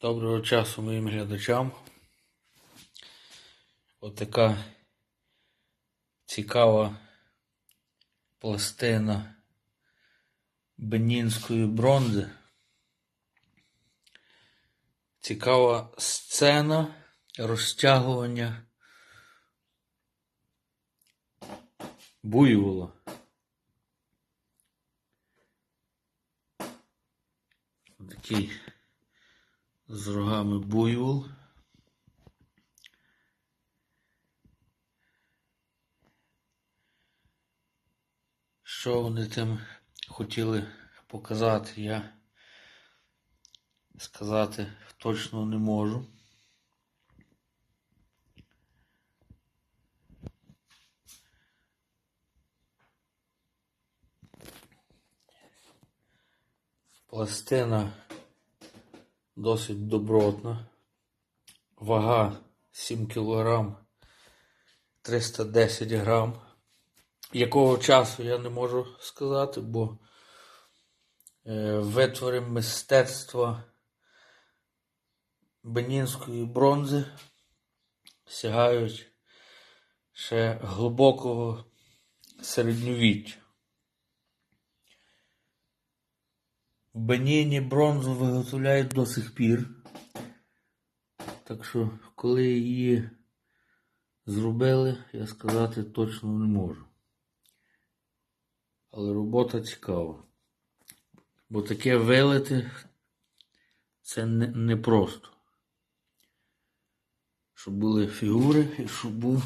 Доброго часу моїм глядачам. Отака цікава пластина бенінської бронзи. Цікава сцена розтягування буйвола. Такий з рогами буйвол. Що вони тим хотіли показати, я сказати точно не можу. Пластина досить добротна. Вага 7 кг 310 грам. Якого часу я не можу сказати, бо е, витвори мистецтва бенінської бронзи сягають ще глибокого середньовіччя. В Беніні бронзу виготовляють до сих пір. Так що, коли її зробили, я сказати точно не можу. Але робота цікава. Бо таке вилити це не, не. Щоб були фігури і щоб був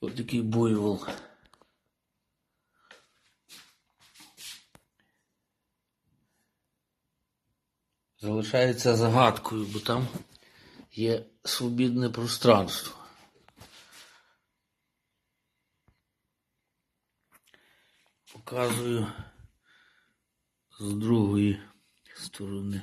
отакий буйвол. Залишається загадкою, бо там є свобідне пространство. Показую з другої сторони.